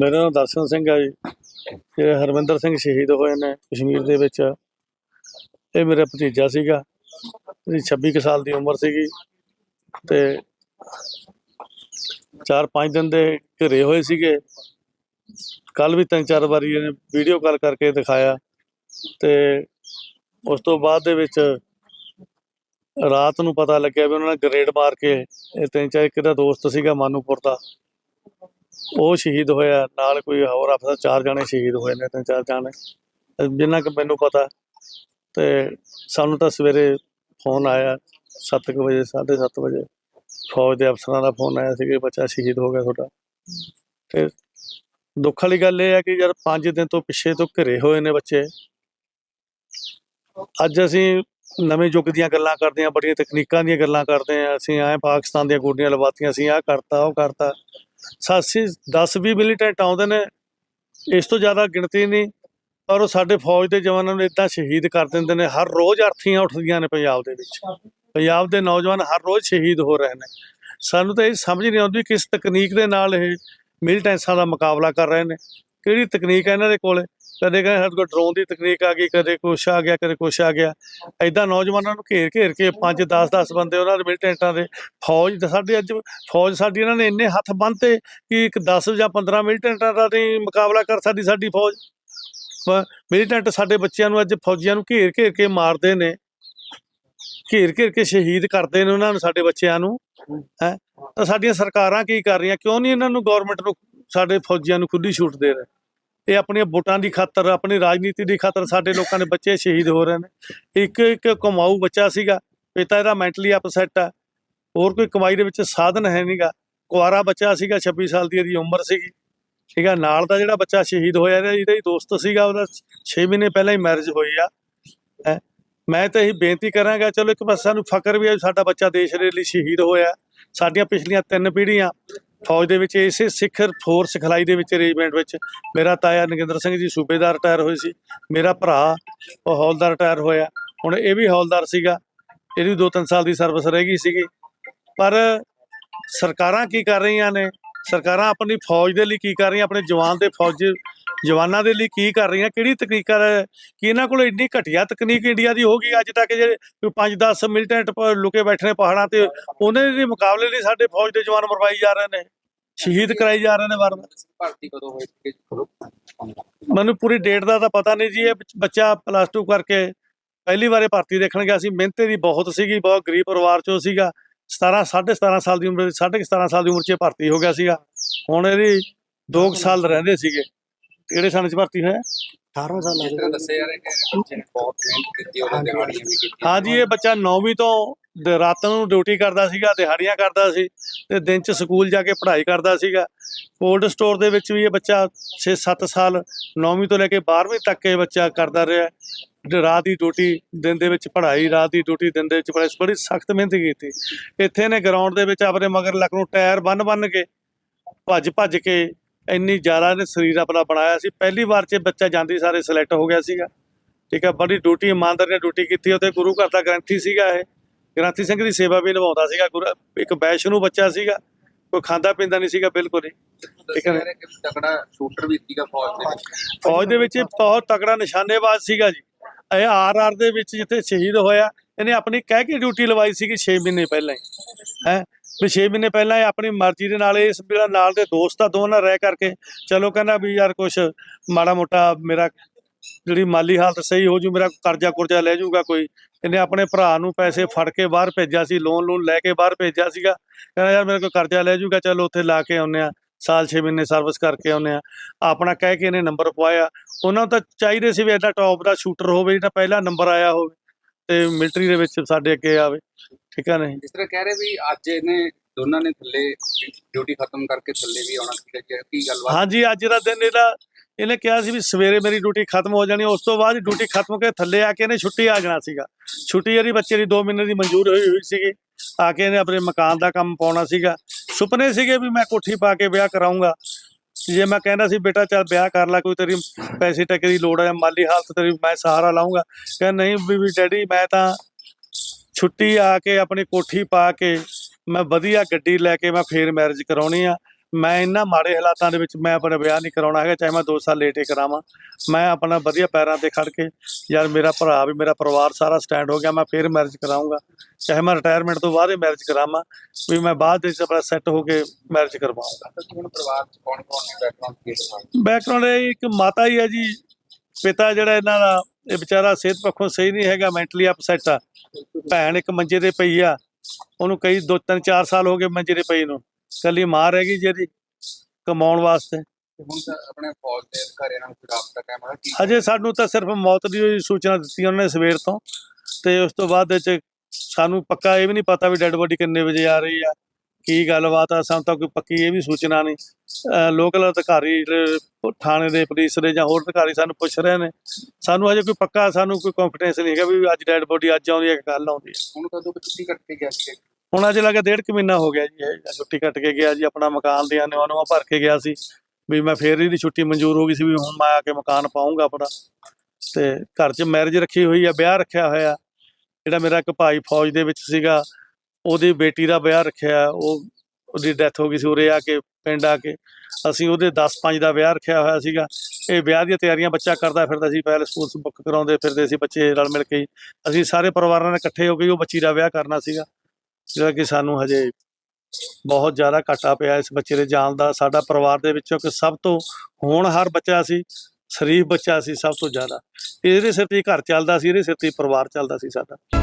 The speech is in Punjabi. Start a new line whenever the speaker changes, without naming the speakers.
ਮੇਰਾ ਨਾਮ ਦਰਸ਼ਨ ਸਿੰਘ ਹੈ ਜੀ। ਇਹ ਹਰਵਿੰਦਰ ਸਿੰਘ ਸ਼ਹੀਦ ਹੋਏ ਨੇ ਕਸ਼ਮੀਰ ਦੇ ਵਿੱਚ। ਇਹ ਮੇਰਾ ਭਤੀਜਾ ਸੀਗਾ। ਇਹਦੀ 26 ਕੁ ਸਾਲ ਦੀ ਉਮਰ ਸੀਗੀ। ਤੇ 4-5 ਦਿਨ ਦੇ ਘਰੇ ਹੋਏ ਸੀਗੇ। ਕੱਲ ਵੀ ਤਿੰਨ ਚਾਰ ਵਾਰੀ ਇਹਨੇ ਵੀਡੀਓ ਕਾਲ ਕਰਕੇ ਦਿਖਾਇਆ। ਤੇ ਉਸ ਤੋਂ ਬਾਅਦ ਦੇ ਵਿੱਚ ਰਾਤ ਨੂੰ ਪਤਾ ਲੱਗਿਆ ਵੀ ਉਹਨਾਂ ਨੇ ਗ੍ਰੇਡ ਮਾਰ ਕੇ ਇਹ ਤਿੰਨ ਚਾਰ ਇੱਕ ਦਾ ਦੋਸਤ ਸੀਗਾ ਮਾਨੂਪੁਰ ਦਾ। ਉਹ ਸ਼ਹੀਦ ਹੋਇਆ, ਨਾਲ ਕੋਈ ਹੋਰ ਅਫਸਰ ਚਾਰ ਜਾਣੇ ਸ਼ਹੀਦ ਹੋਏ ਨੇ, ਤਿੰਨ ਚਾਰ ਜਾਣੇ। ਅਹ ਜਿੰਨਾ ਕਿ ਮੈਨੂੰ ਪਤਾ ਤੇ ਸਾਨੂੰ ਤਾਂ ਸਵੇਰੇ ਫੋਨ ਆਇਆ 7 ਵਜੇ 7:30 ਵਜੇ। ਫੌਜ ਦੇ ਅਫਸਰਾਂ ਦਾ ਫੋਨ ਆਇਆ ਸੀ ਕਿ ਬੱਚਾ ਸ਼ਹੀਦ ਹੋ ਗਿਆ ਤੁਹਾਡਾ। ਤੇ ਦੁੱਖ ਵਾਲੀ ਗੱਲ ਇਹ ਹੈ ਕਿ ਯਾਰ 5 ਦਿਨ ਤੋਂ ਪਿੱਛੇ ਤੋਂ ਘਰੇ ਹੋਏ ਨੇ ਬੱਚੇ। ਅੱਜ ਅਸੀਂ ਨਵੇਂ ਯੁੱਗ ਦੀਆਂ ਗੱਲਾਂ ਕਰਦੇ ਹਾਂ ਬੜੀਆਂ ਤਕਨੀਕਾਂ ਦੀਆਂ ਗੱਲਾਂ ਕਰਦੇ ਹਾਂ ਅਸੀਂ ਆਏ ਪਾਕਿਸਤਾਨ ਦੀਆਂ ਗੋਡੀਆਂ ਲਵਾਤੀਆਂ, ਅਸੀਂ ਆਹ ਕਰਤਾ, ਉਹ ਕਰਤਾ। ਸਾਸੀ 10 20 ਮਿਲੀਟੈਂਟ ਆਉਂਦੇ ਨੇ, ਇਸ ਤੋਂ ਜ਼ਿਆਦਾ ਗਿਣਤੀ ਨਹੀਂ, ਪਰ ਉਹ ਸਾਡੇ ਫੌਜ ਦੇ ਜਵਾਨਾਂ ਨੂੰ ਇਦਾਂ ਸ਼ਹੀਦ ਕਰ ਦਿੰਦੇ ਨੇ, ਹਰ ਰੋਜ਼ ਅਰਥੀਆਂ ਉੱਠਦੀਆਂ ਨੇ ਪੰਜਾਬ ਦੇ ਵਿੱਚ। ਪੰਜਾਬ ਦੇ ਨੌਜਵਾਨ ਹਰ ਰੋਜ਼ ਸ਼ਹੀਦ ਹੋ ਰਹੇ ਨੇ। ਸਾਨੂੰ ਤਾਂ ਇਹ ਸਮਝ ਨਹੀਂ ਆਉਂਦੀ ਕਿਸ ਤਕਨੀਕ ਦੇ ਨਾਲ ਇਹ ਮਿਲੀਟੈਂਸਾਂ ਦਾ ਮੁਕਾਬਲਾ ਕਰ ਰਹੇ ਨੇ, ਕਿਹੜੀ ਤਕਨੀਕ ਹੈ ਇਹਨਾਂ ਦੇ ਕੋਲੇ? ਕਦੇ ਕਹਿੰਦੇ ਸਾਡੇ ਕੋਲ ਡਰੋਨ ਦੀ ਤਕਨੀਕ ਆ ਗਈ, ਕਦੇ ਕੁਛ ਆ ਗਿਆ, ਕਦੇ ਕੁਛ ਆ ਗਿਆ। ਐਦਾਂ ਨੌਜਵਾਨਾਂ ਨੂੰ ਘੇਰ ਘੇਰ ਕੇ 5 10 10 ਬੰਦੇ ਉਹਨਾਂ ਦੇ ਮਿਲੀਟੈਂਟਾਂ ਦੇ ਫੌਜ ਤਾਂ ਸਾਡੇ ਅੱਜ ਫੌਜ ਸਾਡੀ ਇਹਨਾਂ ਨੇ ਇੰਨੇ ਹੱਥ ਬੰਨ੍ਹਤੇ ਕਿ ਇੱਕ 10 ਜਾਂ 15 ਮਿਲੀਟੈਂਟਾਂ ਦਾ ਨਹੀਂ ਮੁਕਾਬਲਾ ਕਰ ਸਕਦੀ ਸਾਡੀ ਫੌਜ। ਪ- ਮਿਲੀਟੈਂਟ ਸਾਡੇ ਬੱਚਿਆਂ ਨੂੰ ਅੱਜ ਫੌਜੀਆਂ ਨੂੰ ਘੇਰ ਘੇਰ ਕੇ ਮਾਰਦੇ ਨੇ। ਘੇਰ ਘੇਰ ਕੇ ਸ਼ਹੀਦ ਕਰਦੇ ਨੇ ਉਹਨਾਂ ਨੂੰ ਸਾਡੇ ਬੱਚਿਆਂ ਨੂੰ। ਹੈ? ਤਾਂ ਸਾਡੀਆਂ ਸਰਕਾਰਾਂ ਕੀ ਕਰ ਰਹੀਆਂ? ਕਿਉਂ ਨਹੀਂ ਇਹਨਾਂ ਨੂੰ ਗਵਰਨਮੈਂਟ ਨੂੰ ਸਾਡੇ ਫੌਜੀਆਂ ਨੂੰ ਖੁੱਲੀ ਛੂਟ ਦੇ ਰਹੇ? ਇਹ ਆਪਣੀਆਂ ਵੋਟਾਂ ਦੀ ਖਾਤਰ, ਆਪਣੀ ਰਾਜਨੀਤੀ ਦੀ ਖਾਤਰ ਸਾਡੇ ਲੋਕਾਂ ਦੇ ਬੱਚੇ ਸ਼ਹੀਦ ਹੋ ਰਹੇ ਨੇ। ਇੱਕ ਇੱਕ ਕਮਾਊ ਬੱਚਾ ਸੀਗਾ, ਪਿਤਾ ਇਹਦਾ ਮੈਂਟਲੀ ਅਪਸੈਟ ਆ। ਹੋਰ ਕੋਈ ਕਮਾਈ ਦੇ ਵਿੱਚ ਸਾਧਨ ਹੈ ਨਹੀਂਗਾ ਕੁਆਰਾ ਬੱਚਾ ਸੀਗਾ 26 ਸਾਲ ਦੀ ਇਹਦੀ ਉਮਰ ਸੀਗੀ। ਠੀਕ ਆ, ਨਾਲ ਦਾ ਜਿਹੜਾ ਬੱਚਾ ਸ਼ਹੀਦ ਹੋਇਆ, ਇਹਦਾ ਇਹਦਾ ਹੀ ਦੋਸਤ ਸੀਗਾ, ਉਹਦਾ 6 ਮਹੀਨੇ ਪਹਿਲਾਂ ਹੀ ਮੈਰਿਜ ਹੋਈ ਆ। ਮੈਂ ਤਾਂ ਇਹੀ ਬੇਨਤੀ ਕਰਾਂਗਾ, ਚਲੋ ਇੱਕ ਪਾਸੇ ਸਾਨੂੰ ਫਕਰ ਵੀ ਹੈ ਵੀ ਸਾਡਾ ਬੱਚਾ ਦੇਸ਼ ਦੇ ਲਈ ਸ਼ਹੀਦ ਹੋਇਆ। ਸਾਡੀਆਂ ਪਿਛਲੀਆਂ ਤਿੰਨ ਪੀੜ੍ਹੀਆਂ ਫੌਜ ਦੇ ਵਿੱਚ ਇਸੇ ਸਿੱਖ ਫੋਰ ਸਿਖਲਾਈ ਦੇ ਵਿੱਚ ਰੇਜਮੈਂਟ ਵਿੱਚ ਮੇਰਾ ਤਾਇਆ ਨਗਿੰਦਰ ਸਿੰਘ ਜੀ ਸੂਬੇਦਾਰ ਰਿਟਾਇਰ ਹੋਏ ਸੀ, ਮੇਰਾ ਭਰਾ ਉਹ ਹੌਲਦਾਰ ਰਿਟਾਇਰ ਹੋਇਆ, ਹੁਣ ਇਹ ਵੀ ਹੌਲਦਾਰ ਸੀਗਾ, ਇਹਦੀ 2-3 ਸਾਲ ਦੀ ਸਰਵਿਸ ਰਹਿ ਗਈ ਸੀਗੀ, ਪਰ ਸਰਕਾਰਾਂ ਕੀ ਕਰ ਰਹੀਆਂ ਨੇ? ਸਰਕਾਰਾਂ ਆਪਣੀ ਫੌਜ ਦੇ ਲਈ ਕੀ ਕਰ ਰਹੀਆਂ ਆਪਣੇ ਜਵਾਨ ਦੇ ਫੌਜ ਜਵਾਨਾਂ ਦੇ ਲਈ ਕੀ ਕਰ ਰਹੀਆਂ ਕਿਹੜੀ ਤਕਨੀਕਾਂ ਕਿ ਇਹਨਾਂ ਕੋਲ ਇੰਨੀ ਘਟੀਆ ਤਕਨੀਕ ਇੰਡੀਆ ਦੀ ਹੋ ਗਈ ਅੱਜ ਤੱਕ ਜਿਹੜੇ 5-10 ਮਿਲੀਟੈਂਟ ਲੁਕੇ ਬੈਠੇ ਨੇ ਪਹਾੜਾਂ ਤੇ ਉਹਨਾਂ ਦੇ ਮੁਕਾਬਲੇ ਲਈ ਸਾਡੇ ਫੌਜ ਦੇ ਜਵਾਨ ਮਰਵਾਈ ਜਾ ਰਹੇ ਨੇ ਸ਼ਹੀਦ ਕਰਾਈ ਜਾ ਰਹੇ ਨੇ ਵਾਰ
ਭਰਤੀ ਕਦੋਂ ਹੋਈ
ਮੈਨੂੰ ਪੂਰੀ ਡੇਟ ਦਾ ਤਾਂ ਪਤਾ ਨਹੀਂ ਜੀ ਇਹ ਬੱਚ- ਬੱਚਾ ਪਲੱਸ 2 ਕਰਕੇ ਪਹਿਲੀ ਵਾਰੇ ਭਰਤੀ ਦੇਖਣ ਗਿਆ ਸੀ ਮਿਹਨਤ ਦੀ ਬਹੁਤ ਸੀਗੀ ਬਹੁਤ ਗਰੀਬ ਪਰਿਵਾਰ ਚੋਂ ਸੀਗਾ। 17 17.5 ਸਾਲ ਦੀ ਉਮਰ ਵਿੱਚ 17.5 ਸਾਲ ਦੀ ਉਮਰ 'ਚ ਇਹ ਭਰਤੀ ਹੋ ਗਿਆ ਸੀਗਾ। ਹੁਣ ਇਹਦੀ 2 ਸਾਲ ਰਹਿੰਦੇ ਸੀਗੇ। ਕਿਹੜੇ ਸਾਲ 'ਚ ਭਰਤੀ ਹੋਇਆ?
18 ਸਾਲ
ਜਿਸ ਤਰ੍ਹਾਂ ਦੱਸਿਆ ਰਿਹਾ ਕਿ ਬੱਚੇ ਨੇ ਬਹੁਤ ਮਿਹਨਤ ਕੀਤੀ ਉਹਨੇ ਦਿਹਾੜੀਆਂ ਵੀ ਕੀਤੀਆਂ
ਹਾਂਜੀ। ਇਹ ਬੱਚਾ 9ਵੀਂ ਤੋਂ ਦ- ਰਾਤ ਨੂੰ ਡਿਊਟੀ ਕਰਦਾ ਸੀਗਾ ਦਿਹਾੜੀਆਂ ਕਰਦਾ ਸੀ ਤੇ ਦਿਨ 'ਚ ਸਕੂਲ ਜਾ ਕੇ ਪੜ੍ਹਾਈ ਕਰਦਾ ਸੀਗਾ। ਕੋਲਡ ਸਟੋਰ ਦੇ ਵਿੱਚ ਵੀ ਇਹ ਬੱਚਾ 6-7 ਸਾਲ 9ਵੀਂ ਤੋਂ ਲੈ ਕੇ 12ਵੀਂ ਤੱਕ ਇਹ ਬੱਚਾ ਕਰਦਾ ਰਿਹਾ। ਰਾਤ ਦੀ ਡਿਊਟੀ ਦਿਨ ਦੇ ਵਿੱਚ ਪੜ੍ਹਾਈ ਰਾਤ ਦੀ ਡਿਊਟੀ ਦਿਨ ਦੇ ਵਿੱਚ ਪੜ੍ਹਾਈ ਬੜੀ ਸਖਤ ਮਿਹਨਤ ਕੀਤੀ। ਇੱਥੇ ਨੇ ਗਰਾਊਂਡ ਦੇ ਵਿੱਚ ਆਪਣੇ ਮਗਰ ਲੱਕ ਨੂੰ ਟਾਇਰ ਬੰਨ-ਬੰਨ ਕੇ ਭੱਜ ਭੱਜ ਕੇ ਇੰਨੀ ਜ਼ਿਆਦਾ ਨੇ ਸਰੀਰ ਆਪਣਾ ਬਣਾਇਆ ਸੀ। ਪਹਿਲੀ ਵਾਰ 'ਚ ਬੱਚਾ ਜਾਂਦੀ ਸਾਰੇ ਸਿਲੈਕਟ ਹੋ ਗਿਆ ਸੀਗਾ। ਠੀਕ ਹੈ ਬੜੀ ਡਿਊਟੀ ਇਮਾਨਦਾਰ ਨੇ ਡਿਊਟੀ ਕੀਤੀ ਉੱਥੇ ਗੁਰੂ ਘਰ ਦਾ ਗ੍ਰੰਥੀ ਸੀਗਾ ਇਹ। ਗ੍ਰੰਥੀ ਸਿੰਘ ਦੀ ਸੇਵਾ ਵੀ ਨਿਭਾਉਂਦਾ ਸੀਗਾ। ਗੁਰੂ- ਇੱਕ ਵੈਸ਼ਨੂ ਬੱਚਾ ਸੀਗਾ। ਕੋਈ ਖਾਂਦਾ ਪੀਂਦਾ ਨਹੀਂ ਸੀਗਾ ਬਿਲਕੁਲ ਹੀ।
ਦੱਸਿਆ ਜਾ ਰਿਹਾ ਕਿ ਤਕੜਾ ਸ਼ੂਟਰ ਵੀ ਸੀਗਾ ਫੌਜ ਦੇ ਵਿੱਚ।
ਫੌਜ ਦੇ ਵਿੱਚ ਬਹੁਤ ਤਕੜਾ ਨਿਸ਼ਾਨੇਬਾਜ਼ ਸੀਗਾ ਜੀ। ਇਹ ਆਰ ਆਰ ਦੇ ਵਿੱਚ ਜਿੱਥੇ ਸ਼ਹੀਦ ਹੋਇਆ, ਇਹਨੇ ਆਪਣੀ ਕਹਿ ਕੇ ਡਿਊਟੀ ਲਵਾਈ ਸੀਗੀ 6 ਮਹੀਨੇ ਪਹਿਲਾਂ ਹੀ, ਹੈ? ਵੀ 6 ਮਹੀਨੇ ਪਹਿਲਾਂ ਇਹ ਆਪਣੀ ਮਰਜ਼ੀ ਦੇ ਨਾਲ, ਇਸ ਜਿਹੜਾ ਨਾਲ ਦੇ ਦੋਸਤ ਆ ਦੋਵਾਂ ਨਾਲ ਰਹਿ ਕਰਕੇ, ਚਲੋ ਕਹਿੰਦਾ ਵੀ ਯਾਰ ਕੁਛ ਮਾੜਾ ਮੋਟਾ ਮੇਰਾ ਜਿਹੜੀ ਮਾਲੀ ਹਾਲਤ ਸਹੀ ਹੋ ਜੂ, ਮੇਰਾ ਕਰਜ਼ਾ ਕੁਰਜ਼ਾ ਲੈ ਜੂਗਾ ਕੋਈ। ਇਹਨੇ ਆਪਣੇ ਭਰਾ ਨੂੰ ਪੈਸੇ ਫੜ ਕੇ ਬਾਹਰ ਭੇਜਿਆ ਸੀ ਲੋਨ ਲੋਨ ਲੈ ਕੇ ਬਾਹਰ ਭੇਜਿਆ ਸੀਗਾ। ਕਹਿੰਦਾ ਯਾਰ ਮੇਰੇ ਕੋਲ ਕਰਜ਼ਾ ਲੈ ਜੂਗਾ, ਚਲੋ ਉੱਥੇ ਲਾ ਕੇ ਆਉਂਦੇ ਆ ਸਾਲ 6 ਮਹੀਨੇ ਸਰਵਿਸ ਕਰਕੇ ਆਉਂਦੇ ਆ। ਆਪਣਾ ਕਹਿ ਕੇ ਇਹਨੇ ਨੰਬਰ ਪਵਾਇਆ। ਉਹਨਾਂ ਨੂੰ ਤਾਂ ਚਾਹੀਦੇ ਸੀ ਵੀ ਐਡਾ ਟੌਪ ਦਾ ਸ਼ੂਟਰ ਹੋਵੇ ਜਿਹੜਾ ਪਹਿਲਾ ਨੰਬਰ ਆਇਆ ਹੋਵੇ ਤੇ ਮਿਲਟਰੀ ਦੇ ਵਿੱਚ ਸਾਡੇ ਅੱਗੇ ਆਵੇ। ਠੀਕ ਹੈ ਨਹੀਂ?
ਜਿਸ ਤਰ੍ਹਾਂ ਕਹਿ ਰਹੇ ਵੀ ਅੱਜ ਇਹਨੇ ਦੋਨਾਂ ਨੇ ਥੱਲੇ ਡਿਊਟੀ ਖਤਮ ਕਰਕੇ ਥੱਲੇ ਵੀ ਆਉਣਾ ਸੀਗਾ ਕਿ ਗੱਲਬਾਤ?
ਹਾਂਜੀ ਅੱਜ ਦਾ ਦਿਨ ਇਹਦਾ ਇਹਨੇ ਕਿਹਾ ਸੀ ਵੀ ਸਵੇਰੇ ਮੇਰੀ ਡਿਊਟੀ ਖਤਮ ਹੋ ਜਾਣੀ ਉਸ ਤੋਂ ਬਾਅਦ ਡਿਊਟੀ ਖਤਮ ਕੇ ਥੱਲੇ ਆ ਕੇ ਇਹਨੇ ਛੁੱਟੀ ਆ ਜਾਣਾ ਸੀਗਾ। ਛੁੱਟੀ ਇਹਦੀ ਬੱਚੇ ਦੀ 2 ਮਹੀਨੇ ਦੀ ਮਨਜ਼ੂਰ ਹੋਈ ਹੋਈ ਸੀਗੀ। ਆ ਕੇ ਇਹਨੇ ਆਪਣੇ ਮਕਾਨ ਦਾ ਕੰਮ ਪਾਉਣਾ ਸੀਗਾ। ਸੁਪਨੇ ਸੀਗੇ ਵੀ ਮੈਂ ਕੋਠੀ ਪਾ ਕੇ ਵਿਆਹ ਕਰਾਉਂਗਾ ਜੇ ਮੈਂ ਕਹਿੰਦਾ ਸੀ, ਬੇਟਾ ਚੱਲ ਵਿਆਹ ਕਰ ਲੈ, ਕੋਈ ਤੇਰੀ ਪੈਸੇ ਟਕੇ ਦੀ ਲੋੜ ਹੈ ਮਾਲੀ ਹਾਲਤ ਤੇਰੀ, ਮੈਂ ਸਹਾਰਾ ਲਾਉਂਗਾ ਕਹਿੰਦਾ, ਨਹੀਂ ਵੀ ਵੀ ਡੈਡੀ, ਮੈਂ ਤਾਂ ਛੁੱਟੀ ਆ ਕੇ ਆਪਣੀ ਕੋਠੀ ਪਾ ਕੇ ਮੈਂ ਵਧੀਆ ਗੱਡੀ ਲੈ ਕੇ ਮੈਂ ਫੇਰ ਮੈਰਿਜ ਕਰਾਉਣੀ ਆ। ਮੈਂ ਇੰਨਾ ਮਾੜੇ ਹਾਲਾਤਾਂ ਦੇ ਵਿੱਚ ਮੈਂ ਆਪਣਾ ਵਿਆਹ ਨਹੀਂ ਕਰਾਉਣਾ ਹੈਗਾ ਚਾਹੇ ਮੈਂ 2 ਸਾਲ ਲੇਟੇ ਕਰਾਵਾਂ। ਮੈਂ ਆਪਣਾ ਵਧੀਆ ਪੈਰਾਂ ਤੇ ਖੜ ਕੇ ਯਾਰ ਮੇਰਾ ਭਰਾ ਵੀ ਮੇਰਾ ਪਰਿਵਾਰ ਸਾਰਾ ਸਟੈਂਡ ਹੋ ਗਿਆ ਮੈਂ ਫੇਰ ਮੈਰਿਜ ਕਰਾਉਂਗਾ ਚਾਹੇ ਮੈਂ ਰਿਟਾਇਰਮੈਂਟ ਤੋਂ ਬਾਅਦ ਹੀ ਮੈਰਿਜ ਕਰਾਵਾਂ ਵੀ ਮੈਂ ਬਾਅਦ ਦੇ ਵਿੱਚ ਆਪਣਾ ਸੈੱਟ ਹੋ ਕੇ ਮੈਰਿਜ ਕਰਵਾਉਂਗਾ
ਤੁਸੀਂ ਹੁਣ ਪਰਿਵਾਰ ਚ ਕੌਣ ਕੌਣ ਨੇ? ਬੈਕਗ੍ਰਾਉਂਡ ਕੀ ਹੈ
ਬੈਕਗ੍ਰਾਉਂਡ ਇੱਕ ਮਾਤਾ ਹੀ ਹੈ ਜੀ। ਪਿਤਾ ਜਿਹੜਾ ਇਹਨਾਂ ਦਾ ਇਹ ਵਿਚਾਰਾ ਸਿਹਤ ਪੱਖੋਂ ਸਹੀ ਨਹੀਂ ਹੈਗਾ ਮੈਂਟਲੀ ਅਪਸੈਟ ਆ। ਭੈਣ ਇੱਕ ਮੰਜੇ ਤੇ ਪਈ ਆ ਉਹਨੂੰ ਕਈ ਦੋ ਤਿੰਨ ਚਾਰ ਸਾਲ ਹੋ ਗਏ ਮੰਜੇ ਤੇ ਪਈ ਨੂੰ। ਕੱਲੀ ਮਾਂ ਰਹਿ ਗਈ ਜਿਹਦੀ ਕਮਾਉਣ ਵਾਸਤੇ।
ਤੇ ਹੁਣ ਤਾਂ ਆਪਣੇ ਫੌਜ ਦੇ ਅਧਿਕਾਰੀਆਂ ਨਾਲ ਕੋਈ ਰਾਬਤਾ ਕਾਇਮ ਹੈ ਕੀ
ਹਜੇ ਸਾਨੂੰ ਤਾਂ ਸਿਰਫ ਮੌਤ ਦੀ ਹੋਈ ਸੂਚਨਾ ਦਿੱਤੀ ਉਹਨਾਂ ਨੇ ਸਵੇਰ ਤੋਂ ਤੇ ਉਸ ਤੋਂ ਬਾਅਦ ਵਿੱਚ ਸਾਨੂੰ ਪੱਕਾ ਇਹ ਵੀ ਨਹੀਂ ਪਤਾ ਵੀ ਡੈੱਡ ਬੋਡੀ ਕਿੰਨੇ ਵਜੇ ਆ ਰਹੀ ਆ ਕੀ ਗੱਲਬਾਤ ਆ ਸਾਨੂੰ ਤਾਂ ਕੋਈ ਪੱਕੀ ਇਹ ਵੀ ਸੂਚਨਾ ਨਹੀਂ। ਲੋਕਲ ਅਧਿਕਾਰੀ ਥਾਣੇ ਦੇ ਪੁਲਿਸ ਦੇ ਜਾਂ ਹੋਰ ਅਧਿਕਾਰੀ ਸਾਨੂੰ ਪੁੱਛ ਰਹੇ ਨੇ ਸਾਨੂੰ ਹਜੇ ਕੋਈ ਪੱਕਾ ਸਾਨੂੰ ਕੋਈ ਕੰਫੀਡੈਂਸ ਨਹੀਂ ਹੈਗਾ ਵੀ ਅੱਜ ਡੈੱਡ ਬੋਡੀ ਅੱਜ ਆਉਂਦੀ ਹੈ ਕਿ ਕੱਲ ਆਉਂਦੀ ਹੈ।
ਹੁਣ ਕਦੋਂ ਛੁੱਟੀ ਕੱਟ ਕੇ ਗਿਆ ਸੀ
ਹੁਣ ਅਜੇ ਲੱਗੇ ਡੇਢ ਕੁ ਮਹੀਨਾ ਹੋ ਗਿਆ ਜੀ, ਇਹ ਛੁੱਟੀ ਕੱਟ ਕੇ ਗਿਆ ਜੀ, ਆਪਣਾ ਮਕਾਨ ਦੀਆਂ ਨਿਵਾ ਨਵਾਂ ਭਰ ਕੇ ਗਿਆ ਸੀ। ਵੀ ਮੈਂ ਫੇਰ ਇਹਦੀ ਛੁੱਟੀ ਮਨਜ਼ੂਰ ਹੋ ਗਈ ਸੀ ਵੀ ਹੁਣ ਮੈਂ ਆ ਕੇ ਮਕਾਨ ਪਾਉਂਗਾ ਆਪਣਾ। ਤੇ ਘਰ 'ਚ ਮੈਰਿਜ ਰੱਖੀ ਹੋਈ ਆ, ਵਿਆਹ ਰੱਖਿਆ ਹੋਇਆ। ਜਿਹੜਾ ਮੇਰਾ ਇੱਕ ਭਾਈ ਫੌਜ ਦੇ ਵਿੱਚ ਸੀਗਾ, ਉਹਦੀ ਬੇਟੀ ਦਾ ਵਿਆਹ ਰੱਖਿਆ, ਉਹ, ਉਹਦੀ ਡੈਥ ਹੋ ਗਈ ਸੀ ਉਰੇ ਆ ਕੇ, ਪਿੰਡ ਆ ਕੇ। ਅਸੀਂ ਉਹਦੇ 10-5 ਦਾ ਵਿਆਹ ਰੱਖਿਆ ਹੋਇਆ ਸੀਗਾ। ਇਹ ਵਿਆਹ ਦੀਆਂ ਤਿਆਰੀਆਂ ਬੱਚਾ ਕਰਦਾ ਫਿਰਦਾ ਸੀ, ਪਹਿਲੇ ਸਕੂਲ ਬੁੱਕ ਕਰਾਉਂਦੇ ਫਿਰਦੇ ਸੀ ਬੱਚੇ ਰਲ ਮਿਲ ਕੇ। ਹੀ। ਅਸੀਂ ਸਾਰੇ ਪਰਿਵਾਰਾਂ ਨੇ ਇਕੱਠੇ ਹੋ ਕੇ ਉਹ ਬੱਚੀ ਦਾ ਵਿਆਹ ਕਰਨਾ ਸੀਗਾ। ਜਿਹੜਾ ਕਿ ਸਾਨੂੰ ਹਜੇ ਬਹੁਤ ਜ਼ਿਆਦਾ ਘਾਟਾ ਪਿਆ ਇਸ ਬੱਚੇ ਦੇ ਜਾਣ ਦਾ। ਸਾਡਾ ਪਰਿਵਾਰ ਦੇ ਵਿੱਚੋਂ ਕਿ ਸਭ ਤੋਂ ਹੋਣਹਾਰ ਬੱਚਾ ਸੀ, ਸ਼ਰੀਫ ਬੱਚਾ ਸੀ ਸਭ ਤੋਂ ਜ਼ਿਆਦਾ। ਇਹਦੇ ਸਿਰ ਤੇ ਘਰ ਚੱਲਦਾ ਸੀ, ਇਹਦੇ ਸਿਰ ਤੇ ਪਰਿਵਾਰ ਚੱਲਦਾ ਸੀ ਸਾਡਾ।